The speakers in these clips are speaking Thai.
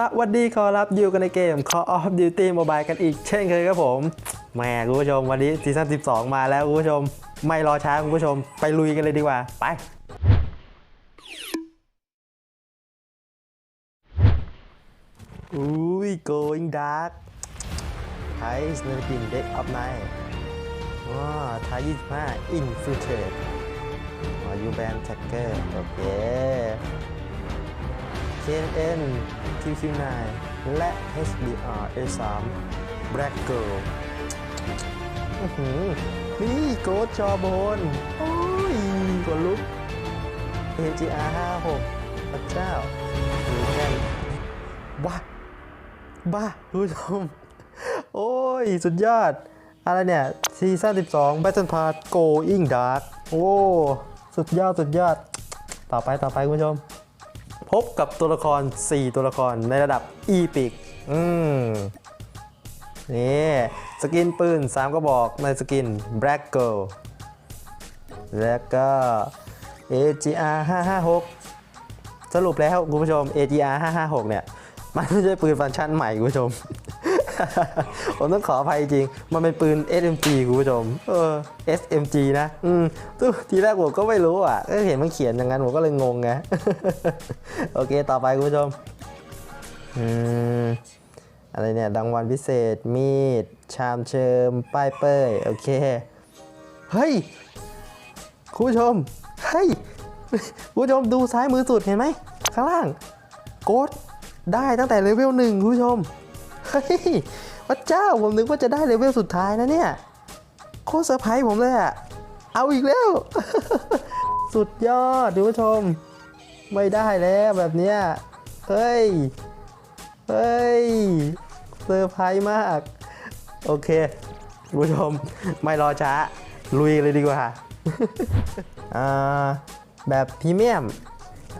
สวัสดีขอรับอยู่กันในเกม Call of Duty Mobile กันอีกเช่นเคยครับผมแหม่คุณผู้ชมวันนี้ซีซั่น12 มาแล้วคุณผู้ชม ไม่รอช้าคุณผู้ชม ไปลุยกันเลยดีกว่า ไปอุ้ย going dark ไทสเนปินเด็กออฟไนท์ว้าไทย25 infiltrate อ๋อยูแบนแท็กเกอร์โอเค KNN QQ9 และ HDR A3 Black Girl อื้อหือนี่โกดจอบน โอ้ยกดลุก AGR 56พระเจ้าดูแกันบ้า บ้าคุณผู้ชม โอ้ย สุดยอด อะไรเนี่ย ซีซั่น12 Battle Pass Going Dark โอ้ สุดยอด สุดยอด ต่อไปต่อไปคุณผู้ชม พบกับตัวละคร 4 ตัวละครในระดับ e p i c อืมนี่สกินปืน 3 ก็บอกในสกิน Black Girl แล้วก็ AGR 556 สรุปแล้วคุณผู้ชม AGR 556 เนี่ย มันไม่ใช่ปืนฟังก์ชันใหม่คุณผู้ชม ผมต้องขออภัยจริง มันเป็นปืน SMG คุณผู้ชม เออ SMG นะ อืมตู้ทีแรกผมก็ไม่รู้อะ ก็เห็นมันเขียนอย่างนั้นผมก็เลยงงไง โอเค ต่อไปคุณผู้ชม อืม อะไรเนี่ยรางวัลพิเศษ มีด ชามเชิม ป้ายเป้ย โอเค เฮ้ย คุณผู้ชม เฮ้ย คุณผู้ชมดูซ้ายมือสุดเห็นไหม ข้างล่าง โกดได้ตั้งแต่เลเวลหนึ่งคุณผู้ชม เฮ้ยพระเจ้าผมนึกว่าจะได้เลเวลสุดท้ายนะเนี่ย โคตรเซอร์ไพรส์ผมเลยอะเอาอีกแล้ว สุดยอดคุณผู้ชม ไม่ได้แล้วแบบเนี้ยเฮ้ย เฮ้ยเซอร์ไพรส์มาก โอเคคุณผู้ชม ไม่รอช้า ลุยเลยดีกว่าอ่าแบบพรีเมียม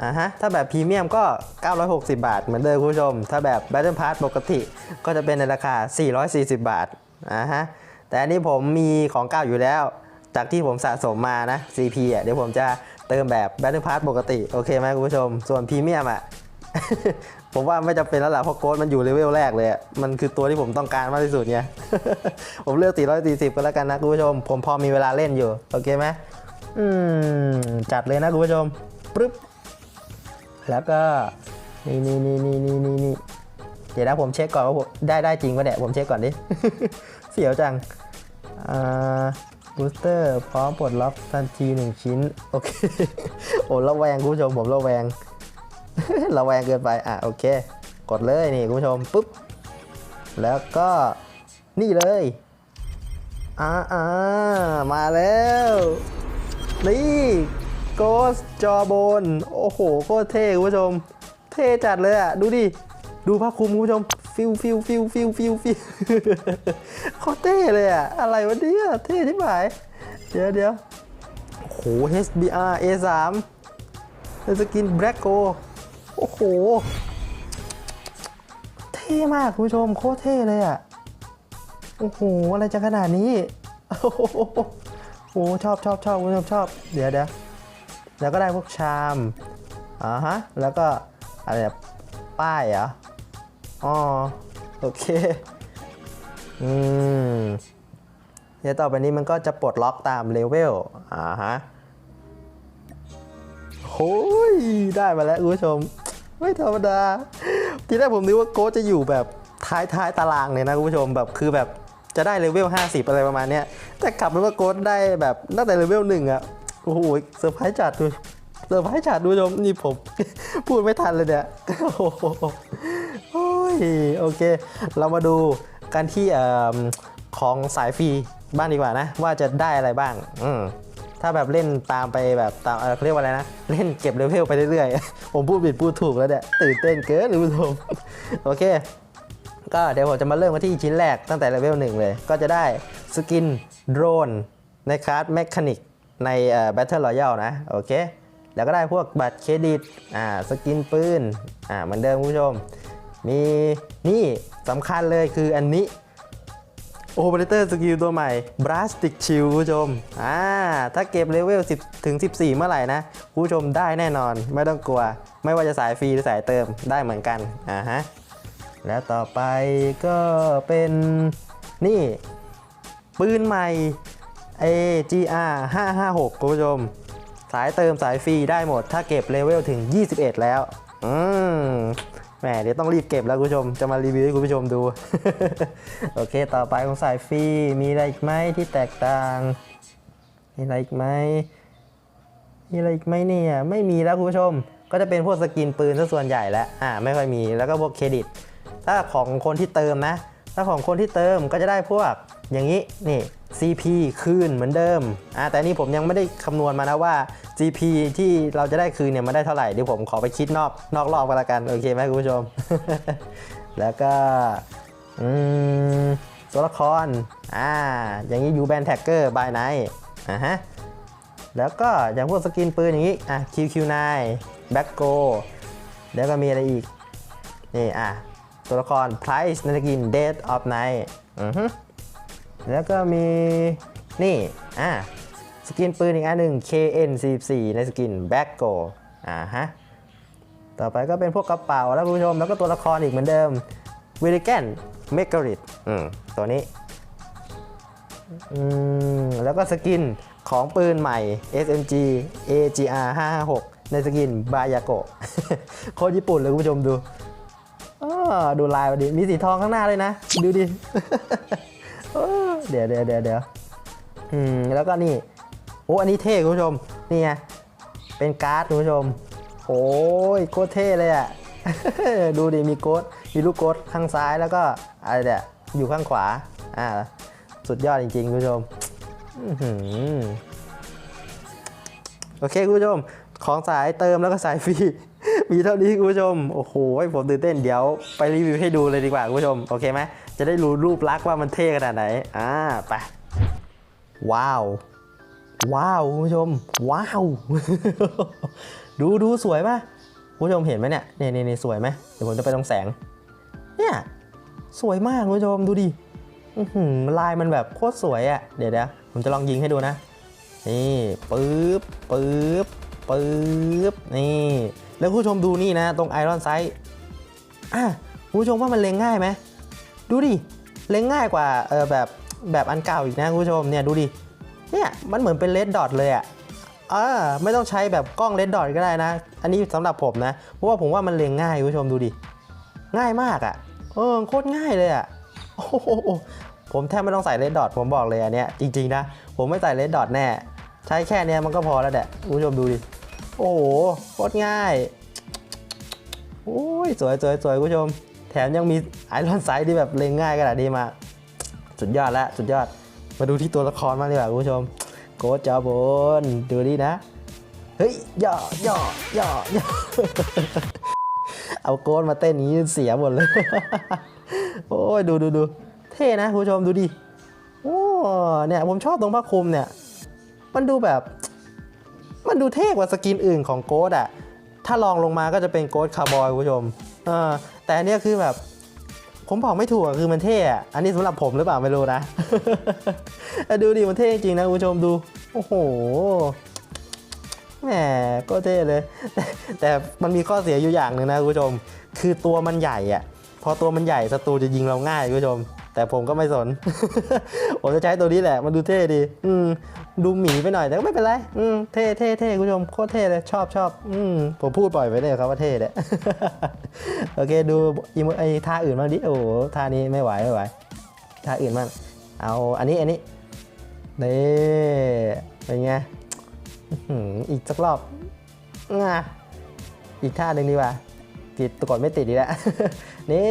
อ่าฮะ ถ้าแบบพรีเมียมก็ 960 บาท เหมือนเดิมคุณผู้ชม ถ้าแบบ Battle Pass ปกติก็จะเป็นในราคา 440 บาทอ่าฮะ แต่อันนี้ผมมีของเก่าอยู่แล้ว จากที่ผมสะสมมานะ CP อะเดี๋ยวผมจะเติมแบบ Battle Pass ปกติ โอเคไหมคุณผู้ชม ส่วนพรีเมียมอะ ผมว่าไม่จำเป็นแล้วล่ะเพราะโค้ดมันอยู่เลเวลแรกเลยอะมันคือตัวที่ผมต้องการมากที่สุดไงผมเลือก 440 ก็แล้วกันนะคุณผู้ชม ผมพอมีเวลาเล่นอยู่ โอเคไหมอืมจัดเลยนะคุณผู้ชมปึ๊บ แล้วก็นี่นี่นี่นี่นี่นี่นี่เดี๋ยวนะผมเช็คก่อนว่าผมได้ได้จริงปะเนี่ย ผมเช็คก่อนดิ เสียวจังอ่าบูสเตอร์พร้อมปลดล็อกทันทีหนึ่งชิ้น โอเค โอ้ระแวงคุณผู้ชมผมระแวง ระแวงเกินไป อะ โอเค กดเลยนี่คุณผู้ชมปุ๊บ แล้วก็นี่เลยอ่าอ่ามาแล้ว นี่ โกสจอบน โอ้โหโคตรเท่คุณผู้ชม เท่จัดเลยอะ ดูดิ ดูผ้าคลุมคุณผู้ชม ฟิวฟิวฟิวฟิวฟิวฟิวโคตรเท่เลยอะ อะไรวะเนี่ยเท่ที่หมายเดี๋ยวเดี๋ยวโอ้โห HBR A3 เป็นสกิน Black Go โอ้โห เท่มากคุณผู้ชม โคตรเท่เลยอะ โอ้โห อะไรจะขนาดนี้ โอ้โหโอ้โหชอบชอบชอบคุณผู้ชมชอบ เดี๋ยวเดี๋ยว แล้วก็ได้พวกชามอ่าฮะแล้วก็อะไรอะป้ายเหรออ๋อโอเคอืมเดี๋ยวต่อไปนี้มันก็จะปลดล็อกตามเลเวลอ่าฮะโอ้ยได้มาแล้วคุณผู้ชม ไม่ธรรมดา ทีแรกผมนึกว่าโค้ชจะอยู่แบบท้ายท้ายตารางเลยนะคุณผู้ชมแบบคือแบบจะได้เลเวล50 อะไรประมาณเนี้ยแต่กลับเป็นว่าโค้ชได้แบบตั้งแต่เลเวลหนึ่งอะ อ้โหเซอร์ไพรส์จัดดูเซอร์ไพรส์จัดดูชมนี่ผม พูดไม่ทันเลยเนี่ยโอ้โหโอ้ยโอเค เรามาดูกันที่ของสายฟรีบ้างดีกว่านะ ว่าจะได้อะไรบ้าง อืถ้าแบบเล่นตามไปแบบตามเขาเรียกว่าอะไรนะ เล่นเก็บเลเวลไปเรื่อยๆ ผมพูดผิดพูดถูกแล้วเนี่ยตื่นเต้นเกินคุณผู้ชมโอเค ก็เดี๋ยวผมจะมาเริ่มกันที่ชิ้นแรกตั้งแต่เลเวลหนึ่งเลย ก็จะได้สกินโดรนในคลาสแมคานิก ในเอ่อ Battle Royale นะ โอเค แล้วก็ได้พวกบัตรเครดิตอ่าสกินปืนอ่าเหมือนเดิมคุณผู้ชม มีนี่สำคัญเลยคืออันนี้โอเปอเรเตอร์สกิลตัวใหม่ Blastic Shield คุณผู้ชม อ่า ถ้าเก็บเลเวล 10 ถึง 14 เมื่อไหร่นะคุณผู้ชมได้แน่นอน ไม่ต้องกลัว ไม่ว่าจะสายฟรีหรือสายเติมได้เหมือนกัน อ่าฮะ แล้วต่อไปก็เป็นนี่ ปืนใหม่ AGR 556คุณผู้ชม สายเติมสายฟรีได้หมด ถ้าเก็บเลเวลถึง 21 แล้ว อืมแหมเดี๋ยวต้องรีบเก็บแล้วคุณผู้ชม จะมารีวิวให้คุณผู้ชมดู โอเค ต่อไปของสายฟรีมีอะไรอีกไหมที่แตกต่าง มีอะไรอีกไหมมีอะไรอีกไหมเนี่ย ไม่มีแล้วคุณผู้ชม ก็จะเป็นพวกสกินปืนซะส่วนใหญ่แล้ว อ่า ไม่ค่อยมี แล้วก็พวกเครดิต ถ้าของคนที่เติมนะ ถ้าของคนที่เติมก็จะได้พวกอย่างนี้ นี่ CP คืนเหมือนเดิมอ่าแต่นี่ผมยังไม่ได้คำนวณมานะว่า GP ที่เราจะได้คืนเนี่ยมันได้เท่าไหร่เดี๋ยวผมขอไปคิดนอกนอกรอบกันละกันโอเคไหมคุณผู้ชม แล้วก็อืมตัวละครอ่าอย่างนี้ยูแบนแท็กเกอร์บายไนอ่าฮะแล้วก็อย่างพวกสกินปืนอย่างนี้อะ QQ9 Back Go แล้วก็มีอะไรอีก นี่อะตัวละคร Price ในสกิน Dead of Night อือฮึ แล้วก็มีนี่อะสกินปืนอีกอันหนึ่ง KN44 ในสกิน Back Go อ่าฮะต่อไปก็เป็นพวกกระเป๋าแล้วคุณผู้ชมแล้วก็ตัวละครอีกเหมือนเดิม w i l l i g a n m e g a r i t อืมตัวนี้อืมแล้วก็สกินของปืนใหม่ SMG AGR 556ในสกินบายาโกะโคตรญี่ปุ่นเลยคุณผู้ชมดูอ้อดูลายมาดิมีสีทองข้างหน้าเลยนะ ดูดิ เดี๋ยวเดี๋ยวเดี๋ยวเดี๋ยวอืมแล้วก็นี่โอ้อันนี้เท่คุณผู้ชมนี่ไงเป็นการ์ดคุณผู้ชมโอ้ยโคตรเท่เลยอะดูดิมีโกดมีลูกโกดข้างซ้ายแล้วก็อะไรเนี่ยอยู่ข้างขวาอ่าสุดยอดจริงๆคุณผู้ชมโอเคคุณผู้ชม ของสายเติมแล้วก็สายฟรี มีเท่านี้คุณผู้ชม โอ้โหผมตื่นเต้นเดี๋ยวไปรีวิวให้ดูเลยดีกว่าคุณผู้ชม โอเคไหม จะได้รู้รูปลักษณ์ว่ามันเท่ขนาดไหน อ่า ไป ว้าว ว้าวคุณผู้ชม ว้าว ดูดูสวยปะคุณผู้ชมเห็นไหมเนี่ยเนี่ยเนี่ยสวยไหมเดี๋ยวผมจะไปตรงแสง เนี่ย สวยมากคุณผู้ชมดูดิลายมันแบบโคตรสวยอะ่ะ เดี๋ยวเดี๋ยวผมจะลองยิงให้ดูนะ นี่ปึ๊บปึ๊บปึ๊บนี่ แล้วคุณผู้ชมดูนี่นะ ตรงไอรอนไซต์อะคุณผู้ชมว่ามันเล็งง่ายไหม ดูดิ เล็งง่ายกว่าเออแบบแบบอันเก่าอีกนะคุณผู้ชมเนี่ยดูดิ เนี่ยมันเหมือนเป็นเลดดอทเลยอะ่ะอ่าไม่ต้องใช้แบบกล้องเลดดอทก็ได้นะ อันนี้สำหรับผมนะ เพราะว่าผมว่ามันเล็งง่ายคุณผู้ชมดูดิ ง่ายมากอะ่ะ เออโคตรง่ายเลยอะ่ะ โอ้โหผมแทบไม่ต้องใส่เลดดอทผมบอกเลยอันเนี้ยจริงๆนะ ผมไม่ใส่เลดดอทแน่ ใช้แค่เนี้ยมันก็พอแล้วแหละคุณผู้ชมดูดิ โอ้โหโคตรง่าย โอ้ยสวยสวยสวยคุณผู้ชม มยังมีไอรอนไซด์ที่แบบเล็งง่ายขนาดนี้มา สุดยอดแล้วสุดยอด มาดูที่ตัวละครมางดีกว่าคุณผู้ชม โกดจอบนดูดินะ เฮ้ยย่อย่อย่อย่อเอาโกดมาเต้นนี้เสียหมดเลย โอ้ยดูดูดูเท่นะคุณผู้ชมดูดิโอ้เนี่ยผมชอบตรงผ้าคลุมเนี่ย มันดูแบบ มันดูเท่กว่าสกินอื่นของโกดอะถ้าลองลงมาก็จะเป็นโกดคาร์บอยคุณผู้ชม เออแต่อันเนี้ยคือแบบ ผมบอกไม่ถูกอะคือมันเท่อะอันนี้สำหรับผมหรือเปล่าไม่รู้นะ ดูดิมันเท่จริงนะคุณผู้ชมดู โอ้โหแหมก็เท่เลยแต่แต่มันมีข้อเสียอยู่อย่างหนึ่งนะคุณผู้ชม คือตัวมันใหญ่อะพอตัวมันใหญ่ศัตรูจะยิงเราง่ายคุณผู้ชม แต่ผมก็ไม่สน ผมจะใช้ตัวนี้แหละมันดูเท่ดี อืม ดูหมีไปหน่อยแต่ก็ไม่เป็นไร อืม เท่เท่เท่คุณผู้ชมโคตรเท่เลยชอบชอบอืม ผมพูดบ่อยไปเลยครับว่าเท่เนี่ยโอเค ดูอีมไอท่าอื่นบ้างดิ โอ้โหท่านี้ไม่ไหวไม่ไหวท่าอื่นบ้างเอาอันนี้อันนี้นี่เป็นไงอีกสักรอบอีกท่าหนึ่งดีกว่าติดตะกดไม่ติดดีแล้วนี่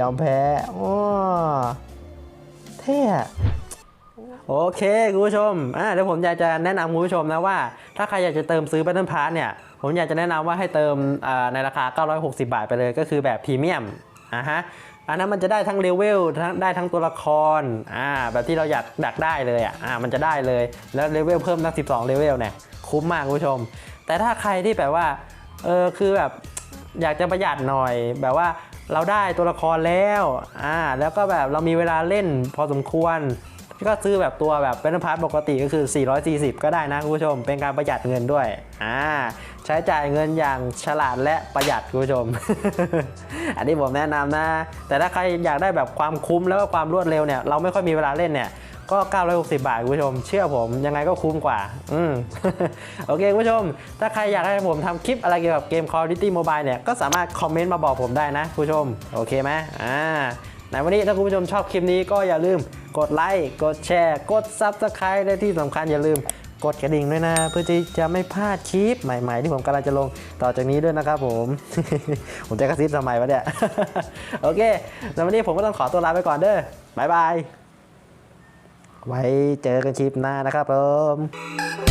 ยอมแพ้โอ้เท่โอเคคุณผู้ชมอ่าเดี๋ยวผมอยากจะแนะนำคุณผู้ชมนะว่า ถ้าใครอยากจะเติมซื้อ Battle Pass เนี่ย ผมอยากจะแนะนำว่าให้เติมอ่าในราคา 960 บาทไปเลยก็คือแบบพรีเมียมอะฮะอันนั้นมันจะได้ทั้งเลเวลทั้งได้ทั้งตัวละครอ่าแบบที่เราอยากดักได้เลยอะอ่ามันจะได้เลยแล้วเลเวลเพิ่มตั้ง 12 เลเวลเนี่ยคุ้มมากคุณผู้ชม แต่ถ้าใครที่แบบว่าเออคือแบบอยากจะประหยัดหน่อยแบบว่า เราได้ตัวละครแล้วอ่าแล้วก็แบบเรามีเวลาเล่นพอสมควร ก็ซื้อแบบตัวแบบเป็นพาร์ทปกติก็คือ 440 ก็ได้นะคุณผู้ชม เป็นการประหยัดเงินด้วยอ่าใช้จ่ายเงินอย่างฉลาดและประหยัดคุณผู้ชม อันนี้ผมแนะนำนะ แต่ถ้าใครอยากได้แบบความคุ้มแล้วก็ความรวดเร็วเนี่ยเราไม่ค่อยมีเวลาเล่นเนี่ย ก็ 960 บาทคุณผู้ชม เชื่อผมยังไงก็คุ้มกว่า อืมโอเคคุณผู้ชม ถ้าใครอยากให้ผมทำคลิปอะไรเกี่ยวกับเกม Call of Duty Mobile เนี่ย ก็สามารถคอมเมนต์มาบอกผมได้นะคุณผู้ชม โอเคไหมอ่าในวันนี้ถ้าคุณผู้ชมชอบคลิปนี้ก็อย่าลืมกดไลค์กดแชร์ กด Subscribe และที่สำคัญอย่าลืมกดกระดิ่งด้วยนะ เพื่อที่จะไม่พลาดคลิปใหม่ๆ ที่ผมกำลังจะลงต่อจากนี้ด้วยนะครับผม ผมจะกระซิบทำไมวะเนี่ย โอเคในวันนี้ผมก็ต้องขอตัวลาไปก่อนเด้อบ๊ายบาย ไว้เจอกันคลิปหน้านะครับผม